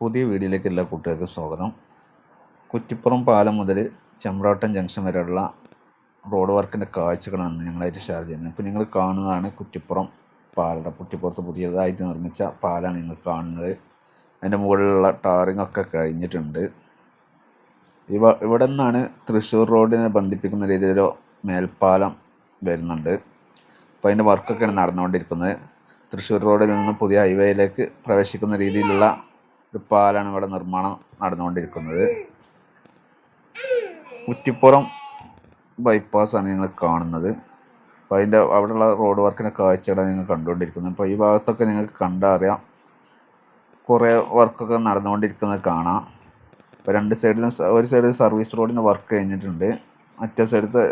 പുതിയ വീഡിയോയിലേക്ക് എല്ലാ കൂട്ടുകാർക്കും സ്വാഗതം. കുറ്റിപ്പുറം പാലം മുതൽ ചെമ്പ്രാട്ടം ജംഗ്ഷൻ വരെയുള്ള റോഡ് വർക്കിന്റെ കാഴ്ചകളാണ് ഞങ്ങളായിട്ട് ഷെയർ ചെയ്യുന്നത്. ഇപ്പോൾ നിങ്ങൾ കാണുന്നതാണ് കുറ്റിപ്പുറം പാലം. കുറ്റിപ്പുറത്ത് പുതിയതായിട്ട് നിർമ്മിച്ച പാലാണ് നിങ്ങൾ കാണുന്നത്. അതിന്റെ മുകളിലുള്ള ടാറിംഗ് ഒക്കെ കഴിഞ്ഞിട്ടുണ്ട്. ഇവ ഇവിടെ നിന്നാണ് തൃശ്ശൂർ റോഡിനെ ബന്ധിപ്പിക്കുന്ന രീതിയിലൊരു മേൽപ്പാലം വരുന്നുണ്ട്. അപ്പോൾ അതിന്റെ വർക്കൊക്കെയാണ് നടന്നുകൊണ്ടിരിക്കുന്നത്. തൃശ്ശൂർ റോഡിൽ നിന്ന് പുതിയ ഹൈവേയിലേക്ക് പ്രവേശിക്കുന്ന രീതിയിലുള്ള ഒരു പാലാണ് ഇവിടെ നിർമ്മാണം നടന്നുകൊണ്ടിരിക്കുന്നത്. കുറ്റിപ്പുറം ആണ് നിങ്ങൾ കാണുന്നത്. അപ്പോൾ അതിന്റെ അവിടെയുള്ള റോഡ് വർക്കിന്റെ കാഴ്ചകളാണ് നിങ്ങൾ കണ്ടുകൊണ്ടിരിക്കുന്നത്. അപ്പോൾ ഈ ഭാഗത്തൊക്കെ നിങ്ങൾക്ക് കണ്ടറിയാം. കുറേ വർക്കൊക്കെ നടന്നുകൊണ്ടിരിക്കുന്നത് കാണാം. ഇപ്പോൾ രണ്ട് സൈഡിലും ഒരു സൈഡിൽ സർവീസ് റോഡിന്റെ വർക്ക് കഴിഞ്ഞിട്ടുണ്ട്. മറ്റേ സൈഡത്തെ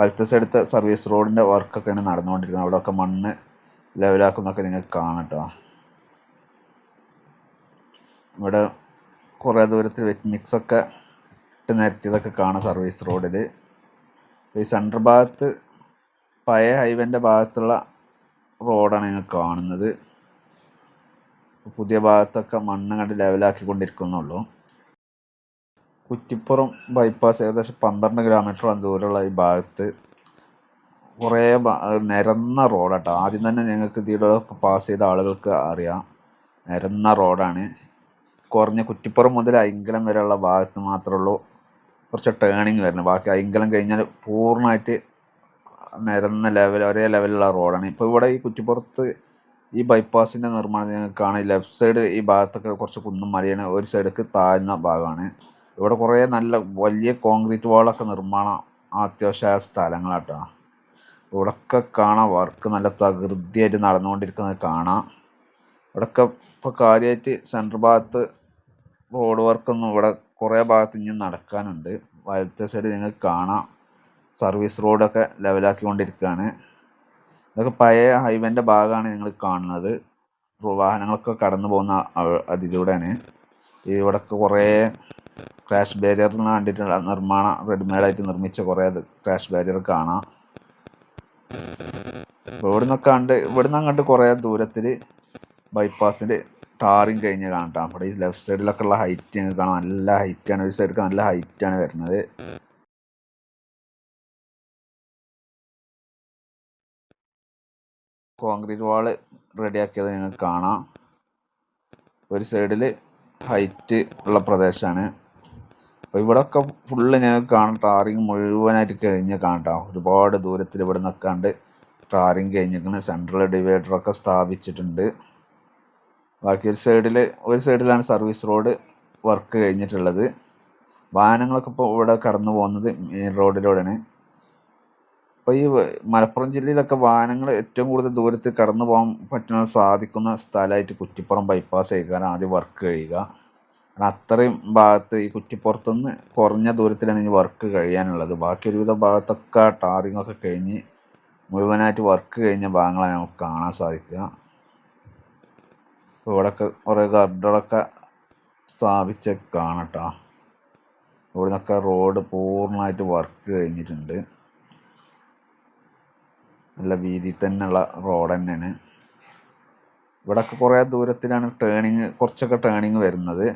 വലത്തെ സൈഡത്തെ സർവീസ് റോഡിന്റെ വർക്കൊക്കെയാണ് നടന്നുകൊണ്ടിരിക്കുന്നത്. അവിടെയൊക്കെ മണ്ണ് ലെവലാക്കുന്നൊക്കെ നിങ്ങൾക്ക് കേട്ടോ ഇവിടെ കുറേ ദൂരത്തിൽ വെറ്റ് മിക്സൊക്കെ ഇട്ട് നിരത്തിയതൊക്കെ കാണാം സർവീസ് റോഡിൽ ഈ സെൻട്രൽ ഭാഗത്ത് പഴയ ഹൈവേന്റെ ഭാഗത്തുള്ള റോഡാണ് നിങ്ങൾ കാണുന്നത്. പുതിയ ഭാഗത്തൊക്കെ മണ്ണ് കണ്ട് ലെവലാക്കിക്കൊണ്ടിരിക്കുന്നുള്ളൂ കുറ്റിപ്പുറം ബൈപ്പാസ് ഏകദേശം പന്ത്രണ്ട് കിലോമീറ്ററോളം ദൂരമുള്ള ഈ ഭാഗത്ത് കുറേ നിരന്ന റോഡാട്ടോ. ആദ്യം തന്നെ ഞങ്ങൾക്ക് ഇതിലൂടെ പാസ് ചെയ്ത ആളുകൾക്ക് അറിയാം. നിരന്ന റോഡാണ്. കുറഞ്ഞ കുറ്റിപ്പുറം മുതൽ അയിങ്കലം വരെയുള്ള ഭാഗത്ത് മാത്രമേ ഉള്ളൂ കുറച്ച് ടേണിങ് വരുന്നത്. ബാക്കി അയിങ്കലം കഴിഞ്ഞാൽ പൂർണമായിട്ട് നിരന്ന ലെവൽ ഒരേ ലെവലുള്ള റോഡാണ് ഇപ്പോൾ ഇവിടെ ഈ കുറ്റിപ്പുറത്ത് ഈ ബൈപ്പാസിന്റെ നിർമ്മാണം നിങ്ങൾക്ക് കാണാം ലെഫ്റ്റ് സൈഡ് ഈ ഭാഗത്തൊക്കെ കുറച്ച് കുന്നും മലയാണ്. ഒരു സൈഡിലേക്ക് താഴ്ന്ന ഭാഗമാണ്. ഇവിടെ കുറേ നല്ല വലിയ കോൺക്രീറ്റ് വാളൊക്കെ നിർമ്മാണം അത്യാവശ്യമായ സ്ഥലങ്ങളാട്ടോ. ഇവിടൊക്കെ കാണാം വർക്ക് നല്ല തകൃതിയായിട്ട് നടന്നുകൊണ്ടിരിക്കുന്നത് കാണാം. ഇവിടൊക്കെ ഇപ്പോൾ കാര്യമായിട്ട് സെൻട്രൽ ഭാഗത്ത് റോഡ് വർക്കൊന്നും ഇവിടെ കുറേ ഭാഗത്ത് ഇനി നടക്കാനുണ്ട്. വലത്തെ സൈഡ് നിങ്ങൾക്ക് കാണാം. സർവീസ് റോഡൊക്കെ ലെവലാക്കിക്കൊണ്ടിരിക്കുകയാണ്. ഇതൊക്കെ പഴയ ഹൈവേന്റെ ഭാഗമാണ് നിങ്ങൾ കാണുന്നത്. വാഹനങ്ങളൊക്കെ കടന്നു പോകുന്ന അതിലൂടെയാണ്. ഇവിടൊക്കെ കുറേ ക്രാഷ് ബാരിയറിന് വേണ്ടിയിട്ടുള്ള നിർമ്മാണം റെഡിമെയ്ഡായിട്ട് നിർമ്മിച്ച കുറേ ക്രാഷ് ബാരിയർ കാണാം. ഇവിടുന്നൊക്കെ കണ്ട് ഇവിടുന്ന് അങ്ങോട്ട് കുറേ ദൂരത്തിൽ ബൈപ്പാസിന്റെ ടാറിങ് കഴിഞ്ഞ് കാണാം അവിടെ ഈ ലെഫ്റ്റ് സൈഡിലൊക്കെ ഉള്ള ഹൈറ്റ് ഞങ്ങൾക്ക് കാണാം. നല്ല ആണ്. ഒരു സൈഡിൽ നല്ല ആണ് വരുന്നത്. കോൺക്രീറ്റ് വാൾ റെഡിയാക്കിയത് നിങ്ങൾക്ക് കാണാം. ഒരു സൈഡിൽ ഹൈറ്റ് ഉള്ള പ്രദേശമാണ് അപ്പോൾ ഇവിടെയൊക്കെ ഫുള്ള് ഞങ്ങൾക്ക് കാണാം. ടാറിങ് മുഴുവനായിട്ട് കഴിഞ്ഞ് കാണാം ഒരുപാട് ദൂരത്തിൽ ഇവിടെ നിൽക്കാണ്ട് ടാറിങ് കഴിഞ്ഞിരിക്കുന്നത് സെൻട്രൽ ഡിവൈഡറൊക്കെ സ്ഥാപിച്ചിട്ടുണ്ട്. ബാക്കി ഒരു സൈഡിൽ ഒരു സൈഡിലാണ് സർവീസ് റോഡ് വർക്ക് കഴിഞ്ഞിട്ടുള്ളത്. വാഹനങ്ങളൊക്കെ ഇപ്പോൾ ഇവിടെ കടന്നു പോകുന്നത് മെയിൻ റോഡിലൂടെയാണ് അപ്പോൾ ഈ മലപ്പുറം ജില്ലയിലൊക്കെ വാഹനങ്ങൾ ഏറ്റവും കൂടുതൽ ദൂരത്ത് കടന്നു പോകാൻ പറ്റുന്ന സാധിക്കുന്ന സ്ഥലമായിട്ട് കുറ്റിപ്പുറം ബൈപ്പാസ് ആയിരിക്കാൻ ആദ്യം വർക്ക് കഴിയുക കാരണം അത്രയും ഭാഗത്ത് ഈ കുറ്റിപ്പുറത്തുനിന്ന് കുറഞ്ഞ ദൂരത്തിലാണ് ഈ വർക്ക് കഴിയാനുള്ളത്. ബാക്കി ഒരുവിധ ഭാഗത്തൊക്കെ ടാറിങ്ങൊക്കെ കഴിഞ്ഞ് മുഴുവനായിട്ട് വർക്ക് കഴിഞ്ഞ ഭാഗങ്ങളാണ് നമുക്ക് കാണാൻ സാധിക്കുക. ഇവിടെയൊക്കെ കുറേ ഗർഡറൊക്കെ സ്ഥാപിച്ച് കേട്ടോ ഇവിടെ നിന്നൊക്കെ റോഡ് പൂർണമായിട്ട് വർക്ക് കഴിഞ്ഞിട്ടുണ്ട്. നല്ല വീതി തന്നെയുള്ള റോഡ് തന്നെയാണ് ഇവിടെയൊക്കെ കുറേ ദൂരത്തിലാണ് ടേണിങ് കുറച്ചൊക്കെ ടേണിങ് വരുന്നത്.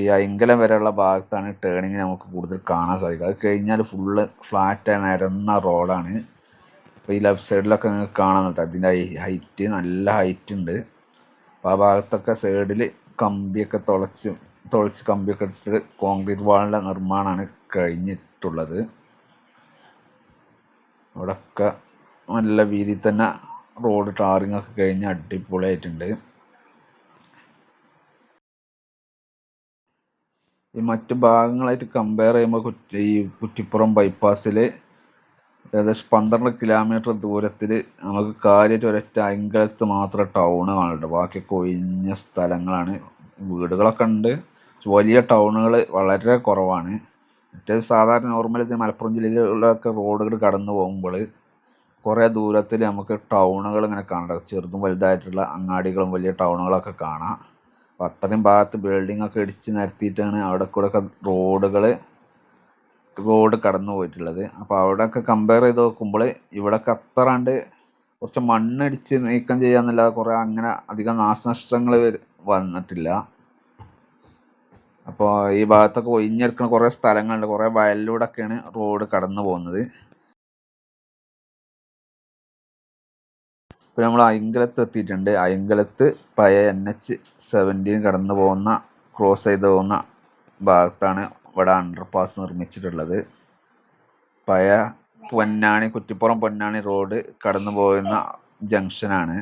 ഈ അയങ്കലം വരെയുള്ള ഭാഗത്താണ് ടേണിങ് നമുക്ക് കൂടുതൽ കാണാൻ സാധിക്കുക. അത് കഴിഞ്ഞാൽ ഫുള്ള് ഫ്ലാറ്റ് നിരന്ന റോഡാണ്. അപ്പോൾ ഈ ലെഫ്റ്റ് സൈഡിലൊക്കെ നിങ്ങൾക്ക് കാണാൻ കേട്ടോ അതിന്റെ ഹൈറ്റ് നല്ല ഹൈറ്റ് ഉണ്ട്. അപ്പോൾ ആ ഭാഗത്തൊക്കെ സൈഡിൽ കമ്പിയൊക്കെ തുളച്ച് തുളച്ച് കമ്പിയൊക്കെ ഇട്ടിട്ട് കോൺക്രീറ്റ് വാളിന്റെ നിർമ്മാണമാണ് കഴിഞ്ഞിട്ടുള്ളത്. അവിടെയൊക്കെ നല്ല വീതിയിൽ തന്നെ റോഡ് ടാറിങ് ഒക്കെ കഴിഞ്ഞ് അടിപൊളിയായിട്ടുണ്ട്. ഈ മറ്റു ഭാഗങ്ങളായിട്ട് കമ്പയർ ചെയ്യുമ്പോൾ കുറ്റി ഈ കുറ്റിപ്പുറം ബൈപ്പാസിൽ ഏകദേശം പന്ത്രണ്ട് കിലോമീറ്റർ ദൂരത്തിൽ നമുക്ക് കാര്യമായിട്ട് ഒരൊറ്റ അയങ്കലത്ത് മാത്രം ടൗണ് കാണുന്നുണ്ട്. ബാക്കിയൊക്കെ ഒഴിഞ്ഞ സ്ഥലങ്ങളാണ്. വീടുകളൊക്കെ ഉണ്ട്. വലിയ ടൗണുകൾ വളരെ കുറവാണ്. മറ്റേ സാധാരണ നോർമൽ മലപ്പുറം ജില്ലയിലുള്ളൊക്കെ റോഡുകൾ കടന്നു പോകുമ്പോൾ കുറേ ദൂരത്തിൽ നമുക്ക് ടൗണുകൾ ഇങ്ങനെ കാണാം. ചെറുതും വലുതായിട്ടുള്ള അങ്ങാടികളും വലിയ ടൗണുകളൊക്കെ കാണാം. അപ്പോൾ അത്രയും ഭാഗത്ത് ബിൽഡിങ്ങൊക്കെ ഇടിച്ച് നിരത്തിയിട്ടാണ് അവിടെ കൂടെ ഒക്കെ റോഡുകൾ റോഡ് കടന്നു പോയിട്ടുള്ളത്. അപ്പോൾ അവിടെയൊക്കെ കമ്പയർ ചെയ്ത് നോക്കുമ്പോൾ ഇവിടെയൊക്കെ അത്രണ്ട് കുറച്ച് മണ്ണടിച്ച് നീക്കം ചെയ്യാന്നല്ലാതെ കുറേ അങ്ങനെ അധികം നാശനഷ്ടങ്ങൾ വന്നിട്ടില്ല. അപ്പോൾ ഈ ഭാഗത്തൊക്കെ ഒഴിഞ്ഞെടുക്കുന്ന കുറേ സ്ഥലങ്ങളുണ്ട്. കുറേ വയലിലൂടെയൊക്കെയാണ് റോഡ് കടന്നു പോകുന്നത്. ഇപ്പോൾ നമ്മൾ അയങ്കലത്ത് എത്തിയിട്ടുണ്ട്. അയങ്കലത്ത് പഴയ എൻ എച്ച് സെവന്റീൻ കടന്നു പോകുന്ന ക്രോസ് ചെയ്ത് പോകുന്ന ഭാഗത്താണ് ഇവിടെ അണ്ടർപാസ് നിർമ്മിച്ചിട്ടുള്ളത്. പഴയ പൊന്നാണി കുറ്റിപ്പുറം പൊന്നാണി റോഡ് കടന്നു പോകുന്ന ജംഗ്ഷനാണ്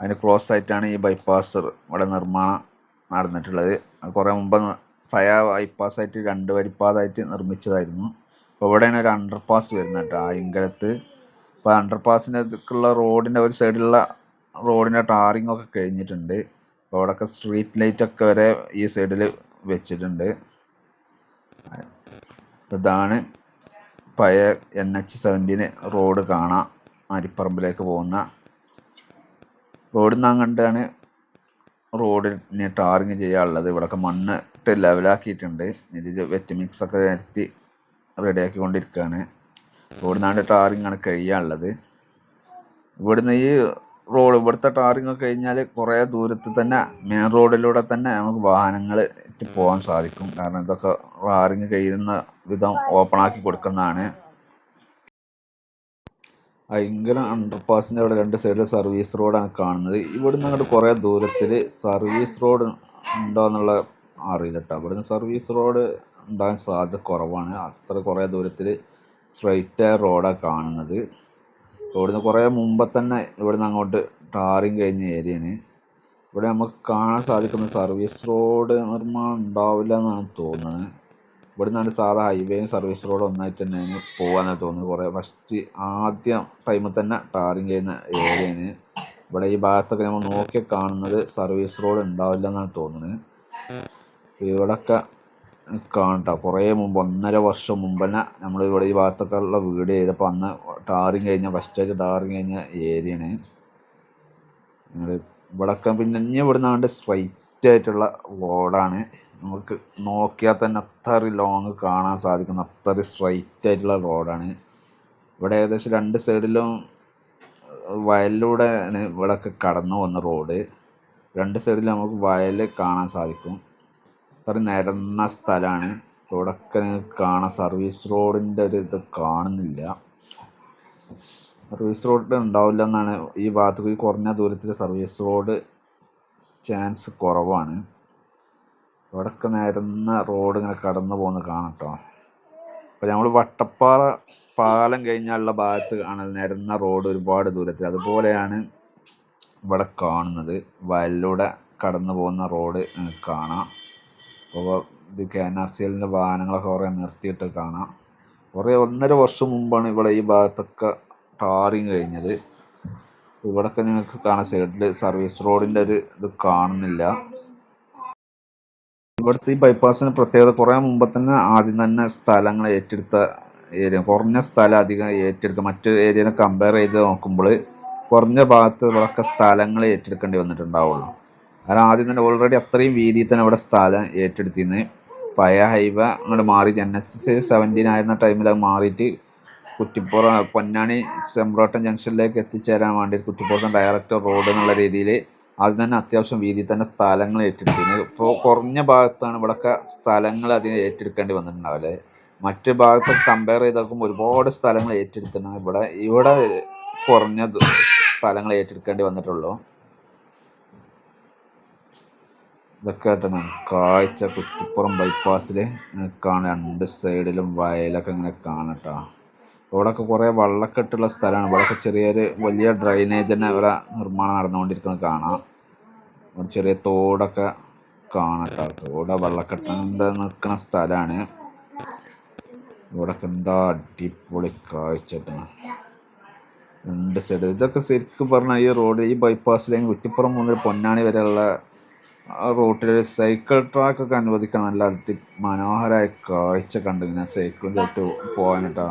അതിന് ക്രോസ് ആയിട്ടാണ് ഈ ബൈപ്പാസ് ഇവിടെ നിർമ്മാണം നടന്നിട്ടുള്ളത്. അത് കുറേ മുമ്പ് പഴയ ബൈപ്പാസ് ആയിട്ട് രണ്ട് വരിപ്പാതായിട്ട് നിർമ്മിച്ചതായിരുന്നു. അപ്പോൾ ഇവിടെയാണ് ഒരു അണ്ടർപാസ് വരുന്നത് കേട്ടോ ആയിങ്കലത്ത് അപ്പോൾ അണ്ടർപാസിന്റെ അടുക്കുള്ള റോഡിന്റെ ഒരു സൈഡിലുള്ള റോഡിന്റെ ടാറിംഗ് ഒക്കെ കഴിഞ്ഞിട്ടുണ്ട്. അപ്പോൾ അവിടെയൊക്കെ സ്ട്രീറ്റ് ലൈറ്റ് ഒക്കെ വരെ ഈ സൈഡിൽ വെച്ചിട്ടുണ്ട്. ഇതാണ് പഴയ എൻ എച്ച് സെവന്റീന് റോഡ് കാണാം അരിപ്പറമ്പിലേക്ക് പോകുന്ന. റോഡിൽ നിന്ന് അങ്ങോട്ടാണ് റോഡിന് ടാറിങ് ചെയ്യാനുള്ളത് ഇവിടെയൊക്കെ മണ്ണ് ഇട്ട് ലെവലാക്കിയിട്ടുണ്ട്. ഇതിൽ വെറ്റ് മിക്സ് ഒക്കെ നിരത്തി റെഡിയാക്കിക്കൊണ്ടിരിക്കുകയാണ് റോഡിൽ നിന്നാണ്ട് ടാറിങ് ആണ് കഴിയാനുള്ളത്. ഇവിടുന്ന് ഈ റോഡ്. ഇവിടുത്തെ ടാറിങ് കഴിഞ്ഞാൽ കുറേ ദൂരത്ത് തന്നെ മെയിൻ റോഡിലൂടെ തന്നെ നമുക്ക് വാഹനങ്ങൾ പോകാൻ സാധിക്കും. കാരണം ഇതൊക്കെ ടാറിങ് കഴിയുന്ന വിധം ഓപ്പൺ ആക്കി കൊടുക്കുന്നതാണ്. ഭയങ്കര അണ്ടർപാസിന്റെ അവിടെ രണ്ട് സൈഡിൽ സർവീസ് റോഡാണ് കാണുന്നത്. ഇവിടുന്ന് അങ്ങോട്ട് കുറേ ദൂരത്തിൽ സർവീസ് റോഡ് ഉണ്ടോ എന്നുള്ള അറിയില്ല കേട്ടോ ഇവിടുന്ന് സർവീസ് റോഡ് ഉണ്ടാകാൻ സാധ്യത കുറവാണ്. അത്ര കുറേ ദൂരത്തിൽ സ്ട്രൈറ്റ് ആയ റോഡാണ് കാണുന്നത്. ഇവിടുന്ന് കുറേ മുമ്പേ തന്നെ ഇവിടുന്ന് അങ്ങോട്ട് ടാറിങ് കഴിഞ്ഞ ഏരിയയാണ് ഇവിടെ നമുക്ക് കാണാൻ സാധിക്കുന്ന സർവീസ് റോഡ് നിർമ്മാണം ഉണ്ടാവില്ല എന്നാണ് തോന്നുന്നത് ഇവിടുന്നാണ് സാധാ ഹൈവേയും സർവീസ് റോഡും ഒന്നായിട്ട് തന്നെ പോകാനാണ് തോന്നുന്നത്. കുറേ ഫസ്റ്റ് ആദ്യം ടൈമിൽ തന്നെ ടാറിങ് ചെയ്യുന്ന ഏരിയയാണ് ഇവിടെ ഈ ഭാഗത്തൊക്കെ നമ്മൾ നോക്കി കാണുന്നത് സർവീസ് റോഡ് ഉണ്ടാവില്ല എന്നാണ് തോന്നുന്നത്. ഇവിടെയൊക്കെ കാണട്ടോ കുറേ മുമ്പ് ഒന്നര വർഷം മുമ്പ് തന്നെ നമ്മൾ ഇവിടെ ഈ ഭാഗത്തൊക്കെ ഉള്ള വീട് ചെയ്തപ്പോൾ അന്ന് ടാറിങ് കഴിഞ്ഞ ഫസ്റ്റായിട്ട് ടാറിങ് കഴിഞ്ഞ ഏരിയയാണ് ഇവിടൊക്കെ പിന്നെ ഇനി ഇവിടുന്ന് അങ്ങോട്ട് സ്ട്രൈറ്റ് ആയിട്ടുള്ള റോഡാണ് നമുക്ക് നോക്കിയാൽ തന്നെ അത്ര ലോങ് കാണാൻ സാധിക്കുന്ന അത്ര സ്ട്രൈറ്റ് ആയിട്ടുള്ള റോഡാണ് ഇവിടെ ഏകദേശം രണ്ട് സൈഡിലും വയലിലൂടെയാണ് ഇവിടെയൊക്കെ കടന്നു വന്ന റോഡ് രണ്ട് സൈഡിലും നമുക്ക് വയൽ കാണാൻ സാധിക്കും. അത്ര നിരന്ന സ്ഥലമാണ് റോഡൊക്കെ നിങ്ങൾക്ക് കാണാം. സർവീസ് റോഡിന്റെ ഒരു ഇത് കാണുന്നില്ല. സർവീസ് റോഡ് ഉണ്ടാവില്ല എന്നാണ് ഈ ഭാഗത്ത് ഈ കുറഞ്ഞ ദൂരത്തിൽ സർവീസ് റോഡ് ചാൻസ് കുറവാണ്. ഇവിടെയൊക്കെ നിരന്ന റോഡ് ഇങ്ങനെ കടന്നു പോകുന്നത് കാണട്ടോ അപ്പോൾ നമ്മൾ വട്ടപ്പാറ പാലം കഴിഞ്ഞുള്ള ഭാഗത്ത് ആണ് നിരന്ന റോഡ് ഒരുപാട് ദൂരത്തിൽ. അതുപോലെയാണ് ഇവിടെ കാണുന്നത്. വയലിലൂടെ കടന്നു പോകുന്ന റോഡ് കാണാം. അപ്പോൾ ഇത് കെ എൻ ആർ സി എല്ലിന്റെ വാഹനങ്ങളൊക്കെ കുറേ നിർത്തിയിട്ട് കാണാം. കുറേ ഒന്നര വർഷം മുമ്പാണ് ഇവിടെ ഈ ഭാഗത്തൊക്കെ ടാറിങ് കഴിഞ്ഞത്. ഇവിടെയൊക്കെ നിങ്ങൾക്ക് കാണാം. സൈഡിൽ സർവീസ് റോഡിന്റെ ഒരു ഇത് കാണുന്നില്ല. ഇവിടുത്തെ ഈ ബൈപ്പാസിന് പ്രത്യേകത കുറേ മുമ്പ് തന്നെ ആദ്യം തന്നെ സ്ഥലങ്ങൾ ഏറ്റെടുത്ത ഏരിയ കുറഞ്ഞ സ്ഥലം അധികം ഏറ്റെടുക്കുക മറ്റു ഏരിയനെ കമ്പയർ ചെയ്ത് നോക്കുമ്പോൾ കുറഞ്ഞ ഭാഗത്ത് ഇവിടെയൊക്കെ സ്ഥലങ്ങൾ ഏറ്റെടുക്കേണ്ടി വന്നിട്ടുണ്ടാവുള്ളൂ. കാരണം ആദ്യം തന്നെ ഓൾറെഡി അത്രയും വീതിയിൽ തന്നെ അവിടെ സ്ഥലം ഏറ്റെടുത്തിന്ന് പഴയ ഹൈവ അങ്ങോട്ട് മാറി. എൻ എച്ച് സെവന്റീൻ ആയിരുന്ന ടൈമിൽ അത് മാറിയിട്ട് കുറ്റിപ്പുറം പൊന്നാണി ചെമ്പ്രോട്ടം ജംഗ്ഷനിലേക്ക് എത്തിച്ചേരാൻ വേണ്ടി കുറ്റിപ്പുറം ഡയറക്റ്റ് റോഡ് എന്നുള്ള രീതിയിൽ ആദ്യം തന്നെ അത്യാവശ്യം വീതിയിൽ തന്നെ സ്ഥലങ്ങൾ ഏറ്റെടുത്തിരുന്നത് ഇപ്പോൾ കുറഞ്ഞ ഭാഗത്താണ് ഇവിടെയൊക്കെ സ്ഥലങ്ങൾ അതിന് ഏറ്റെടുക്കേണ്ടി വന്നിട്ടുണ്ടാവില്ലേ മറ്റ് ഭാഗത്ത് കമ്പയർ ചെയ്ത് നോക്കുമ്പോൾ ഒരുപാട് സ്ഥലങ്ങൾ ഏറ്റെടുത്തിട്ടുണ്ട്. ഇവിടെ ഇവിടെ കുറഞ്ഞ സ്ഥലങ്ങൾ ഏറ്റെടുക്കേണ്ടി വന്നിട്ടുള്ളൂ. ഇതൊക്കെ ആയിട്ടാണ് കാഴ്ച കുറ്റിപ്പുറം ബൈപ്പാസിൽ കാണാം രണ്ട് സൈഡിലും വയലൊക്കെ ഇങ്ങനെ കാണട്ടോ. ഇവിടെയൊക്കെ കുറേ വെള്ളക്കെട്ടുള്ള സ്ഥലമാണ്. ഇവിടെയൊക്കെ ചെറിയൊരു വലിയ ഡ്രൈനേജ് തന്നെ ഇവിടെ നിർമ്മാണം നടന്നുകൊണ്ടിരിക്കുന്നത് കാണാം. ഇവിടെ ചെറിയ തോടൊക്കെ കാണട്ടോ. തോട് വെള്ളക്കെട്ട് എന്താ നിൽക്കുന്ന സ്ഥലമാണ്. ഇവിടെയൊക്കെ എന്താ അടിപൊളി കാഴ്ച രണ്ട് സൈഡ് ഇതൊക്കെ ശരിക്കും പറഞ്ഞാൽ ഈ റോഡ് ഈ ബൈപ്പാസിലേക്ക് കുറ്റിപ്പുറം മുതൽ പൊന്നാണി വരെയുള്ള ആ റൂട്ടിൽ ഒരു സൈക്കിൾ ട്രാക്ക് ഒക്കെ അനുവദിക്കണം നല്ല അതി മനോഹരമായ കാഴ്ച കണ്ടു. ഞാൻ സൈക്കിളും ചോട്ട് പോകാനിട്ടാ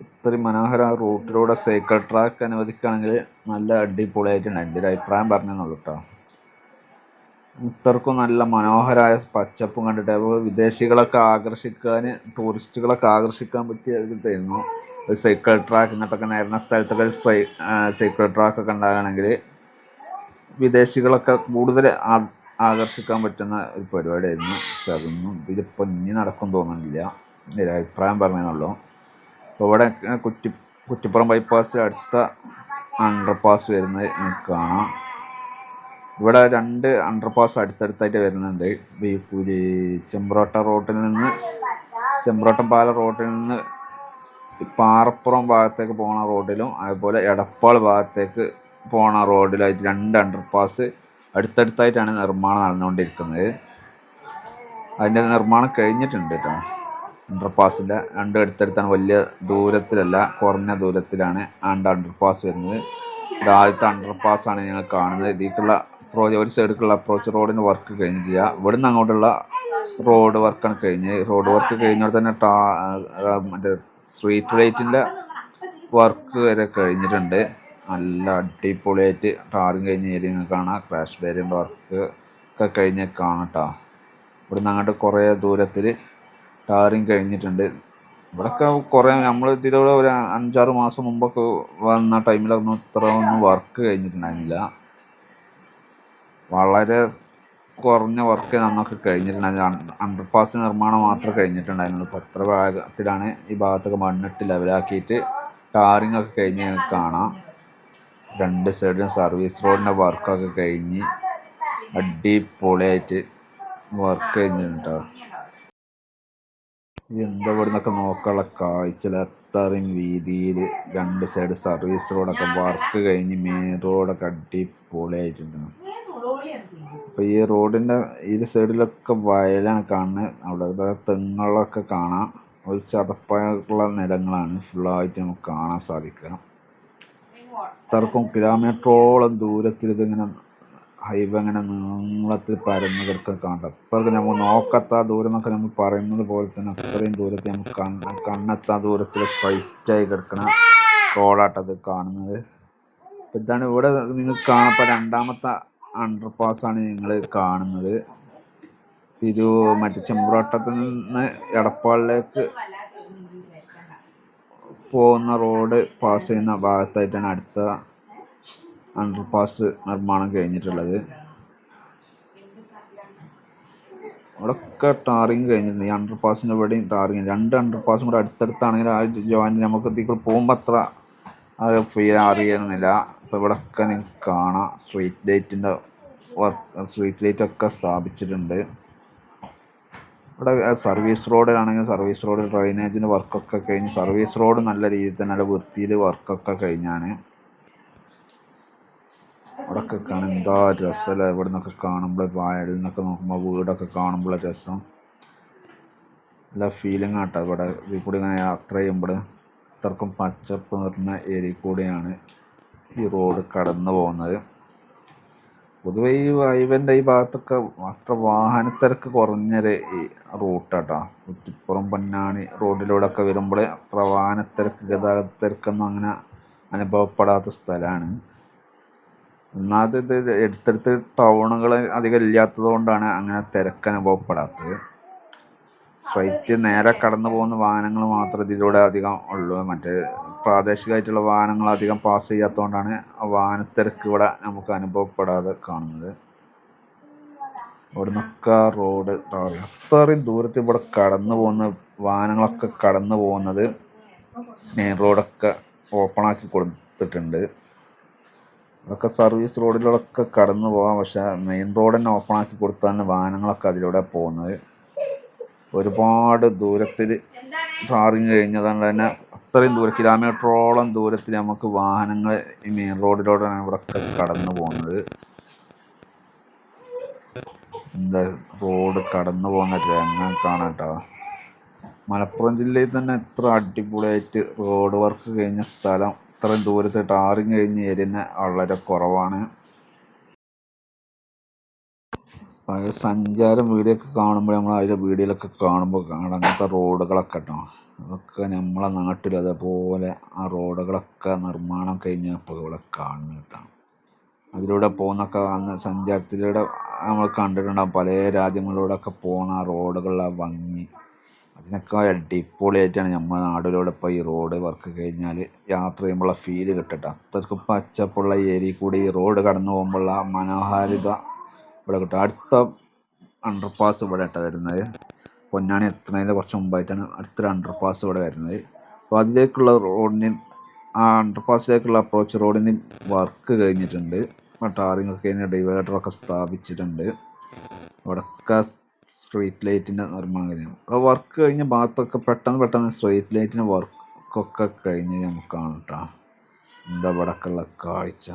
ഇത്രയും മനോഹര റൂട്ടിലൂടെ സൈക്കിൾ ട്രാക്ക് അനുവദിക്കുകയാണെങ്കിൽ നല്ല അടിപൊളിയായിട്ടുണ്ട്. എന്റെ ഒരു അഭിപ്രായം പറഞ്ഞെന്നുള്ളൂ കേട്ടോ ഇത്രക്കും നല്ല മനോഹരമായ പച്ചപ്പും കണ്ടിട്ട് അപ്പോൾ വിദേശികളൊക്കെ ആകർഷിക്കാൻ ടൂറിസ്റ്റുകളൊക്കെ ആകർഷിക്കാൻ പറ്റിയ ഒരു ഇതായിരുന്നു. ഒരു സൈക്കിൾ ട്രാക്ക് ഇങ്ങനത്തെ നേരുന്ന സ്ഥലത്തൊക്കെ സൈക്കിൾ ട്രാക്ക് ഒക്കെ ഉണ്ടാകുകയാണെങ്കിൽ വിദേശികളൊക്കെ കൂടുതൽ ആകർഷിക്കാൻ പറ്റുന്ന ഒരു പരിപാടിയായിരുന്നു. പക്ഷെ അതൊന്നും ഇതിലിപ്പോൾ ഇനി നടക്കും തോന്നുന്നില്ല ഒരു അഭിപ്രായം പറഞ്ഞതെന്നുള്ളൂ അപ്പോൾ ഇവിടെ കുറ്റി കുറ്റിപ്പുറം ബൈപ്പാസ് അടുത്ത അണ്ടർ പാസ് വരുന്നത് കാണാം. ഇവിടെ രണ്ട് അണ്ടർ പാസ് അടുത്തടുത്തായിട്ട് വരുന്നുണ്ട്. ഈ ചെമ്പ്രോട്ട റോട്ടിൽ നിന്ന് ചെമ്പ്രോട്ടം പാല റോട്ടിൽ നിന്ന് പാറപ്പുറം ഭാഗത്തേക്ക് പോകുന്ന റോഡിലും അതുപോലെ എടപ്പാൾ ഭാഗത്തേക്ക് പോണ റോഡിലായിട്ട് രണ്ട് അണ്ടർ പാസ് അടുത്തടുത്തായിട്ടാണ് നിർമ്മാണം നടന്നുകൊണ്ടിരിക്കുന്നത്. അതിന്റെ നിർമ്മാണം കഴിഞ്ഞിട്ടുണ്ട് കേട്ടോ അണ്ടർ പാസിന്റെ രണ്ട് അടുത്തടുത്താണ് വലിയ ദൂരത്തിലല്ല കുറഞ്ഞ ദൂരത്തിലാണ് ആണ്ട് അണ്ടർപാസ് വരുന്നത്. ഇതാദ്യത്തെ അണ്ടർ പാസ്സാണ് ഞങ്ങൾ കാണുന്നത്. ഇതിലേക്കുള്ള അപ്രോച്ച് ഒരു സൈഡിലേക്കുള്ള അപ്രോച്ച് റോഡിന് വർക്ക് കഴിഞ്ഞിട്ടില്ല ഇവിടുന്ന് അങ്ങോട്ടുള്ള റോഡ് വർക്കാണ് കഴിഞ്ഞ് റോഡ് വർക്ക് കഴിഞ്ഞോടെ തന്നെ ടാ മറ്റേ സ്ട്രീറ്റ് ലൈറ്റിന്റെ വർക്ക് വരെ കഴിഞ്ഞിട്ടുണ്ട്. നല്ല അടിപൊളിയായിട്ട് ടാറിങ് കഴിഞ്ഞ ഏരിയ കാണാം. ക്രാഷ് ബാരിയറിന്റെ വർക്ക് ഒക്കെ കഴിഞ്ഞ് കാണാം കേട്ടോ ഇവിടുന്ന് അങ്ങോട്ട് കുറേ ദൂരത്തിൽ ടാറിങ് കഴിഞ്ഞിട്ടുണ്ട്. ഇവിടെയൊക്കെ കുറേ നമ്മൾ ഇതിലൂടെ ഒരു അഞ്ചാറ് മാസം മുമ്പൊക്കെ വന്ന ടൈമിലൊന്നും ഇത്ര ഒന്നും വർക്ക് കഴിഞ്ഞിട്ടുണ്ടായിരുന്നില്ല. വളരെ കുറഞ്ഞ വർക്ക് നമുക്ക് കഴിഞ്ഞിട്ടുണ്ടായിരുന്നു. അണ്ടർ പാസ് നിർമ്മാണം മാത്രമേ കഴിഞ്ഞിട്ടുണ്ടായിരുന്നുള്ളൂ. എത്ര ഭാഗത്തിലാണ് ഈ ഭാഗത്തൊക്കെ മണ്ണിട്ട് ലെവലാക്കിയിട്ട് ടാറിങ് ഒക്കെ കഴിഞ്ഞ് കാണാം. രണ്ട് സൈഡിലും സർവീസ് റോഡിന്റെ വർക്കൊക്കെ കഴിഞ്ഞ് അടിപൊളിയായിട്ട് വർക്ക് കഴിഞ്ഞിട്ടുണ്ട്? എന്താ ഇവിടെ നിന്നൊക്കെ നോക്കാനുള്ള കാഴ്ചയിൽ അത്രയും വീതിയിൽ രണ്ട് സൈഡ് സർവീസ് റോഡൊക്കെ വർക്ക് കഴിഞ്ഞ് മെയിൻ റോഡൊക്കെ അടിപൊളിയായിട്ടുണ്ട്. അപ്പോൾ ഈ റോഡിന്റെ ഈ സൈഡിലൊക്കെ വയലാണ് കാണുന്നത്. അവിടെ തെങ്ങുകളൊക്കെ കാണാം. ഒരു ചതപ്പായുള്ള നിലങ്ങളാണ് ഫുള്ളായിട്ട് നമുക്ക് കാണാൻ സാധിക്കുക. ഇത്രക്കും കിലോമീറ്ററോളം ദൂരത്തിൽ ഇതിങ്ങനെ ഹൈവേ ഇങ്ങനെ നീളത്തിൽ പരന്ന് കിടക്കുക കാണണ്ട അത്രയ്ക്ക് നമ്മൾ നോക്കത്ത ദൂരം എന്നൊക്കെ നമ്മൾ പറയുന്നത് പോലെ തന്നെ അത്രയും ദൂരത്തിൽ നമുക്ക് കണ്ണ കണ്ണെത്താ ദൂരത്തിൽ സ്ട്രൈറ്റായി കിടക്കണ റോഡാട്ടത് കാണുന്നത്. അപ്പം ഇതാണ് ഇവിടെ നിങ്ങൾക്ക് കാണപ്പോൾ രണ്ടാമത്തെ അണ്ടർ പാസ്സാണ് നിങ്ങൾ കാണുന്നത്. തിരു മറ്റേ ചെമ്പ്രോട്ടത്തിൽ നിന്ന് എടപ്പാളിലേക്ക് പോകുന്ന റോഡ് പാസ് ചെയ്യുന്ന ഭാഗത്തായിട്ടാണ് അടുത്ത അണ്ടർ പാസ് നിർമ്മാണം കഴിഞ്ഞിട്ടുള്ളത്. അവിടെയൊക്കെ ടാറിങ് കഴിഞ്ഞിട്ടുണ്ട്. ഈ അണ്ടർ പാസിന്റെ ഇവിടെയും ടാറിങ് രണ്ട് അണ്ടർ പാസും കൂടെ അടുത്തടുത്താണെങ്കിൽ ആ ജോയിന്റ് നമുക്ക് ഇതിൽ പോകുമ്പോൾ അത്ര അത് ഫീൽ അറിയണമെന്നില്ല അപ്പോൾ ഇവിടെയൊക്കെ നിങ്ങൾക്ക് കാണാം. സ്ട്രീറ്റ് ലൈറ്റിന്റെ വർക്ക് സ്ട്രീറ്റ് ലൈറ്റൊക്കെ സ്ഥാപിച്ചിട്ടുണ്ട്. ഇവിടെ സർവീസ് റോഡിലാണെങ്കിൽ സർവീസ് റോഡിൽ ഡ്രൈനേജിന്റെ വർക്കൊക്കെ കഴിഞ്ഞ് സർവീസ് റോഡ് നല്ല രീതിയിൽ തന്നെ നല്ല വൃത്തിയിൽ വർക്കൊക്കെ കഴിഞ്ഞാണ്. അവിടെയൊക്കെ കാണാൻ എന്താ രസമല്ലേ ഇവിടെ നിന്നൊക്കെ കാണുമ്പോൾ വയലിൽ നിന്നൊക്കെ നോക്കുമ്പോൾ വീടൊക്കെ കാണുമ്പോൾ രസം. നല്ല ഫീലിംഗ് ആട്ടോ ഇവിടെ. ഇതിൽ കൂടി ഇങ്ങനെ യാത്ര ചെയ്യുമ്പോൾ ഇത്രക്കും പച്ചപ്പ് നിറഞ്ഞ ഏരിയ കൂടിയാണ് ഈ റോഡ് കടന്നു പോകുന്നത്. പൊതുവെ ഈ ഹൈവേന്റെ ഈ ഭാഗത്തൊക്കെ അത്ര വാഹനത്തിരക്ക് കുറഞ്ഞൊരു റൂട്ടാട്ടോ. കുറ്റിപ്പുറം പൊന്നാണി റോഡിലൂടെ ഒക്കെ വരുമ്പോൾ അത്ര വാഹനത്തിരക്ക് ഗതാഗതത്തിരക്കൊന്നും അങ്ങനെ അനുഭവപ്പെടാത്ത സ്ഥലമാണ് ഒന്നാമത് ഇത് എടുത്തെടുത്ത് ടൗണുകൾ അധികം ഇല്ലാത്തത് കൊണ്ടാണ് അങ്ങനെ തിരക്ക് അനുഭവപ്പെടാത്തത്. സ്ട്രൈറ്റ് നേരെ കടന്നു പോകുന്ന വാഹനങ്ങൾ മാത്രമേ ഇതിലൂടെ അധികം ഉള്ളൂ. മറ്റേ പ്രാദേശികമായിട്ടുള്ള വാഹനങ്ങൾ അധികം പാസ് ചെയ്യാത്തതുകൊണ്ടാണ് വാഹനത്തിരക്ക് ഇവിടെ നമുക്ക് അനുഭവപ്പെടാതെ കാണുന്നത്. ഇവിടെ നിന്നൊക്കെ റോഡ് അത്രയും ദൂരത്ത് ഇവിടെ കടന്നു പോകുന്ന വാഹനങ്ങളൊക്കെ കടന്നു പോകുന്നത് മെയിൻ റോഡൊക്കെ ഓപ്പൺ ആക്കി കൊടുത്തിട്ടുണ്ട്. അതൊക്കെ സർവീസ് റോഡിലൂടെയൊക്കെ കടന്നു പോകാം. പക്ഷേ മെയിൻ റോഡ് തന്നെ ഓപ്പൺ ആക്കി കൊടുത്താണ് വാഹനങ്ങളൊക്കെ അതിലൂടെ പോകുന്നത്. ഒരുപാട് ദൂരത്തിൽ ടാറിങ് കഴിഞ്ഞതുകൊണ്ട് തന്നെ അത്രയും ദൂരം കിലോമീറ്ററോളം ദൂരത്തിൽ നമുക്ക് വാഹനങ്ങൾ ഈ മെയിൻ റോഡിലൂടെയാണ് ഇവിടെ കടന്നു പോകുന്നത്. എന്താ റോഡ് കടന്നു പോകുന്ന രംഗം കാണാം കേട്ടോ. മലപ്പുറം ജില്ലയിൽ തന്നെ ഇത്ര അടിപൊളിയായിട്ട് റോഡ് വർക്ക് കഴിഞ്ഞ സ്ഥലം ഇത്രയും ദൂരത്ത് ടാറിങ് കഴിഞ്ഞ ഏരിയ തന്നെ വളരെ കുറവാണ്. സഞ്ചാരം വീഡിയോ ഒക്കെ കാണുമ്പോൾ നമ്മൾ അതിന്റെ വീഡിയോയിലൊക്കെ കാണുമ്പോൾ കാണാം അങ്ങനത്തെ റോഡുകളൊക്കെ കേട്ടോ. അതൊക്കെ നമ്മളെ നാട്ടിൽ അതേപോലെ ആ റോഡുകളൊക്കെ നിർമ്മാണം കഴിഞ്ഞപ്പോൾ ഇവിടെ കാണുന്നതാണ് അതിലൂടെ പോകുന്നൊക്കെ അന്ന് സഞ്ചാരത്തിലൂടെ നമ്മൾ കണ്ടിട്ടുണ്ടാകും പല രാജ്യങ്ങളിലൂടെയൊക്കെ പോകുന്ന ആ റോഡുകളുടെ ആ ഭംഗി. അതിനൊക്കെ അടിപൊളിയായിട്ടാണ് നമ്മുടെ നാടിലൂടെ ഇപ്പോൾ ഈ റോഡ് വർക്ക് കഴിഞ്ഞാൽ യാത്ര ചെയ്യുമ്പോഴുള്ള ഫീൽ കിട്ടട്ടെ. അത്രയ്ക്ക് പച്ചപ്പുള്ള ഏരി കൂടി ഈ റോഡ് കടന്നു പോകുമ്പോഴുള്ള മനോഹാരിത ഇവിടെ കിട്ടും. അടുത്ത അണ്ടർ പാസ് ഇവിടെ വരുന്നത്. പൊന്നാനി എത്തുന്നതിന് കുറച്ച് മുമ്പായിട്ടാണ് അടുത്തൊരു അണ്ടർ പാസ് ഇവിടെ വരുന്നത്. അപ്പോൾ അതിലേക്കുള്ള റോഡിന് ആ അണ്ടർ പാസിലേക്കുള്ള അപ്രോച്ച് റോഡിന് വർക്ക് കഴിഞ്ഞിട്ടുണ്ട്. ടാറിങ് ഒക്കെ ഡിവൈഡറൊക്കെ സ്ഥാപിച്ചിട്ടുണ്ട്. ഇവിടെയൊക്കെ സ്ട്രീറ്റ് ലൈറ്റിന്റെ നിർമ്മാണം കഴിഞ്ഞു. അപ്പോൾ വർക്ക് കഴിഞ്ഞ ഭാഗത്തൊക്കെ പെട്ടെന്ന് പെട്ടെന്ന് സ്ട്രീറ്റ് ലൈറ്റിന്റെ വർക്കൊക്കെ കഴിഞ്ഞ് നമുക്ക് കാണാം കേട്ടോ എന്താ ഇവിടെയൊക്കെ കാഴ്ച?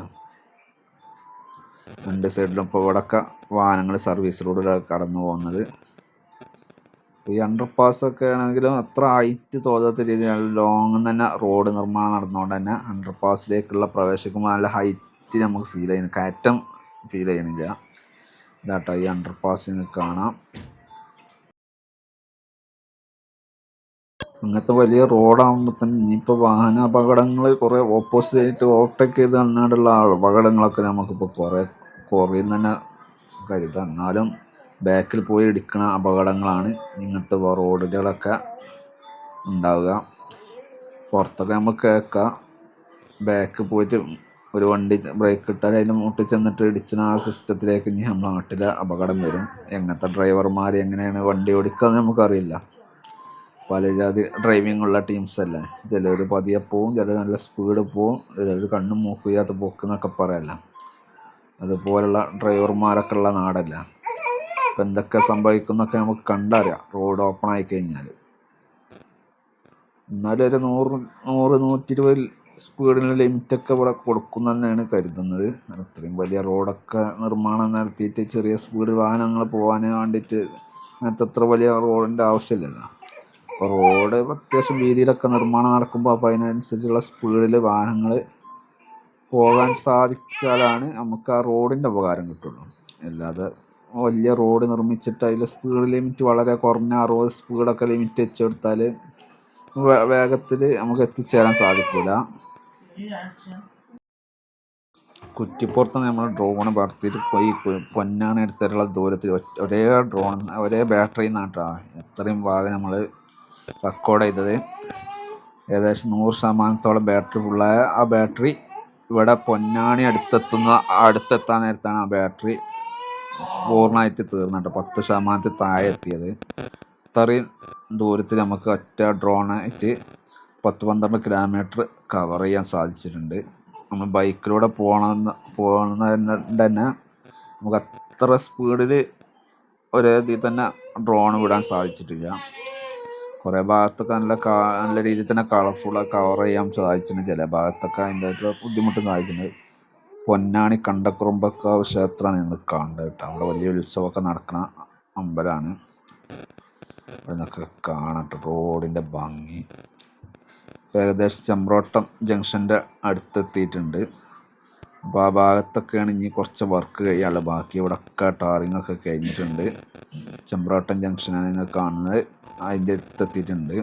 രണ്ട് സൈഡിലും ഇപ്പോൾ ഇവിടെയൊക്കെ വാഹനങ്ങൾ സർവീസ് റോഡിലാണ് കടന്നു പോകുന്നത്. ഈ അണ്ടർ ഒക്കെ ആണെങ്കിലും അത്ര ഹൈറ്റ് തോന്നാത്ത രീതിയിലാണ് ലോങ് തന്നെ റോഡ് നിർമ്മാണം നടന്നുകൊണ്ട് തന്നെ അണ്ടർ പാസിലേക്കുള്ള പ്രവേശിക്കുമ്പോൾ നല്ല ഹൈറ്റ് നമുക്ക് ഫീൽ ചെയ്യുന്നു. കയറ്റം ഫീൽ ചെയ്യണില്ല ഇതാട്ടോ ഈ അണ്ടർ പാസ് കാണാം. ഇങ്ങനത്തെ വലിയ റോഡാകുമ്പോൾ തന്നെ ഇനിയിപ്പോൾ വാഹന അപകടങ്ങൾ കുറേ ഓപ്പോസിറ്റ് ഓവർടേക്ക് ചെയ്ത് വന്നാണ്ടുള്ള അപകടങ്ങളൊക്കെ നമുക്കിപ്പോൾ കുറേ കുറയും തന്നെ കരുതാം. എന്നാലും ബാക്കിൽ പോയി ഇടിക്കണ അപകടങ്ങളാണ് ഇങ്ങനത്തെ റോഡുകളൊക്കെ ഉണ്ടാവുക. പുറത്തൊക്കെ നമ്മൾ കേൾക്കുക ബാക്ക് പോയിട്ട് ഒരു വണ്ടി ബ്രേക്ക് ഇട്ടാൽ അതിന് മുട്ടി ചെന്നിട്ട് ഇടിച്ചിന് ആ സിസ്റ്റത്തിലേക്ക് ഇനി നമ്മുടെ നാട്ടിൽ അപകടം വരും. എങ്ങനത്തെ ഡ്രൈവർമാർ എങ്ങനെയാണ് വണ്ടി ഓടിക്കുക നമുക്കറിയില്ല. പല ജാതി ഡ്രൈവിംഗ് ഉള്ള ടീംസ് അല്ലേ? ചിലർ പതിയെ പോവും ചിലർ നല്ല സ്പീഡ് പോവും ചിലർ കണ്ണും മൂക്കും ചെയ്യാത്ത പോക്ക് എന്നൊക്കെ പറയല്ല. അതുപോലുള്ള ഡ്രൈവർമാരൊക്കെ ഉള്ള നാടല്ല? ഇപ്പം എന്തൊക്കെ സംഭവിക്കുന്നൊക്കെ നമുക്ക് കണ്ടറിയാം. റോഡ് ഓപ്പൺ ആയി കഴിഞ്ഞാൽ എന്നാലും ഒരു നൂറ് നൂറ് നൂറ്റി ഇരുപത് സ്പീഡിന് ലിമിറ്റൊക്കെ ഇവിടെ കൊടുക്കുന്നു തന്നെയാണ് കരുതുന്നത്. അത്രയും വലിയ റോഡൊക്കെ നിർമ്മാണം നടത്തിയിട്ട് ചെറിയ സ്പീഡ് വാഹനങ്ങൾ പോകാൻ വേണ്ടിയിട്ട് അങ്ങനത്തെ അത്ര വലിയ റോഡിന്റെ ആവശ്യമില്ലല്ലോ. അപ്പോൾ റോഡ് അത്യാവശ്യം വീതിയിലൊക്കെ നിർമ്മാണം നടക്കുമ്പോൾ അപ്പോൾ അതിനനുസരിച്ചുള്ള സ്പീഡിൽ വാഹനങ്ങൾ പോകാൻ സാധിച്ചാലാണ് നമുക്ക് ആ റോഡിന്റെ ഉപകാരം കിട്ടുള്ളൂ. അല്ലാതെ വലിയ റോഡ് നിർമ്മിച്ചിട്ട് അതിൽ സ്പീഡ് ലിമിറ്റ് വളരെ കുറഞ്ഞ അറുപത് സ്പീഡൊക്കെ ലിമിറ്റ് വെച്ചെടുത്താൽ വേഗത്തിൽ നമുക്ക് എത്തിച്ചേരാൻ സാധിക്കില്ല കുറ്റിപ്പുറത്ത് നമ്മൾ ഡ്രോൺ പറത്തിയിട്ട് പോയി പൊന്നാണ് എടുത്തിട്ടുള്ള ദൂരത്തിൽ ഒരേ ഡ്രോൺ ഒരേ ബാറ്ററി നിന്നാട്ടാണ് എത്രയും ഭാഗം നമ്മൾ റെക്കോർഡ് ചെയ്തത്. ഏകദേശം നൂറ് ശതമാനത്തോളം ബാറ്ററി ഫുള്ളായ ആ ബാറ്ററി ഇവിടെ പൊന്നാണി അടുത്തെത്തുന്ന അടുത്തെത്താൻ നേരത്താണ് ആ ബാറ്ററി പൂർണമായിട്ട് തീർന്നിട്ട്. പത്ത് ശതമാനത്തിൽ താഴെ എത്തിയത്. ഇത്രയും ദൂരത്തിൽ നമുക്ക് ഒറ്റ ഡ്രോണായിട്ട് പത്ത് പന്ത്രണ്ട് കിലോമീറ്റർ കവർ ചെയ്യാൻ സാധിച്ചിട്ടുണ്ട്. നമ്മൾ ബൈക്കിലൂടെ പോകണമെന്ന് പോകുന്നതുകൊണ്ട് തന്നെ നമുക്ക് അത്ര സ്പീഡിൽ ഒരേ രീതിയിൽ തന്നെ ഡ്രോൺ വിടാൻ സാധിച്ചിട്ടില്ല. കുറേ ഭാഗത്തൊക്കെ നല്ല നല്ല രീതിയിൽ തന്നെ കളർഫുള്ളായി കവർ ചെയ്യാൻ സാധിച്ചിട്ടുണ്ട്. ചില ഭാഗത്തൊക്കെ അതിന്റെ ബുദ്ധിമുട്ട് സാധിച്ചിട്ടുണ്ട്. പൊന്നാണി കണ്ടക്കുറുമ്പക്കാവ് ക്ഷേത്രമാണ് ഇന്ന് കാണുന്നത് കേട്ടോ. അവിടെ വലിയ ഉത്സവമൊക്കെ നടക്കുന്ന അമ്പലമാണ്. അവിടെ നിന്നൊക്കെ കാണട്ടെ റോഡിന്റെ ഭംഗി. ഏകദേശം ചെമ്പ്രോട്ടം ജംഗ്ഷന്റെ അടുത്തെത്തിയിട്ടുണ്ട്. അപ്പോൾ ആ ഭാഗത്തൊക്കെയാണ് ഇനി കുറച്ച് വർക്ക് കഴിയാനുള്ളത് ബാക്കി ഇവിടെയൊക്കെ ടാറിങ് ഒക്കെ കഴിഞ്ഞിട്ടുണ്ട്. ചെമ്പ്രോട്ടം ജംഗ്ഷനാണ് നിങ്ങൾ കാണുന്നത്. അതിന്റെ അടുത്തെത്തിയിട്ടുണ്ട്.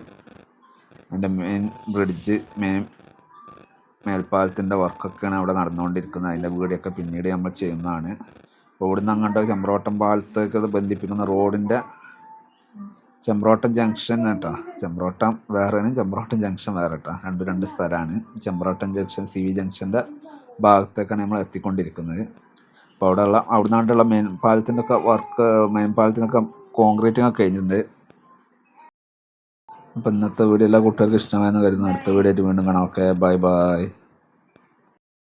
അതിന്റെ മെയിൻ ബ്രിഡ്ജ് മെയിൻ മേൽപ്പാലത്തിന്റെ വർക്കൊക്കെയാണ് അവിടെ നടന്നുകൊണ്ടിരിക്കുന്നത്. അതിന്റെ വീഡിയോ പിന്നീട് നമ്മൾ ചെയ്യുന്നതാണ്. അപ്പോൾ ഇവിടുന്ന് അങ്ങോട്ട് ചെമ്പ്രോട്ടം പാലത്തേക്ക് ബന്ധിപ്പിക്കുന്ന റോഡിന്റെ ചെമ്പ്രോട്ടം ജംഗ്ഷൻ കേട്ടോ. ചെമ്പ്രോട്ടം വേറെയാണ് ചെമ്പ്രോട്ടം ജംഗ്ഷൻ വേറെ കേട്ടോ. രണ്ടും രണ്ട് സ്ഥലമാണ്. ചെമ്പ്രോട്ടം ജംഗ്ഷൻ സി വി ജംഗ്ഷന്റെ ഭാഗത്തേക്കാണ് നമ്മൾ എത്തിക്കൊണ്ടിരിക്കുന്നത്. അപ്പോൾ അവിടെയുള്ള അവിടെ നിന്നാണ്ടുള്ള മെയിൻ പാലത്തിന്റെ ഒക്കെ വർക്ക് മെയിൻ പാലത്തിനൊക്കെ കോൺക്രീറ്റിംഗ് ഒക്കെ കഴിഞ്ഞിട്ടുണ്ട്. അപ്പോൾ ഇന്നത്തെ വീഡിയോ എല്ലാ കൂട്ടുകാർക്കും ഇഷ്ടമായെന്ന് കരുതുന്നു. അടുത്ത വീഡിയോ ആയിട്ട് വീണ്ടും കാണാം. Okay bye bye.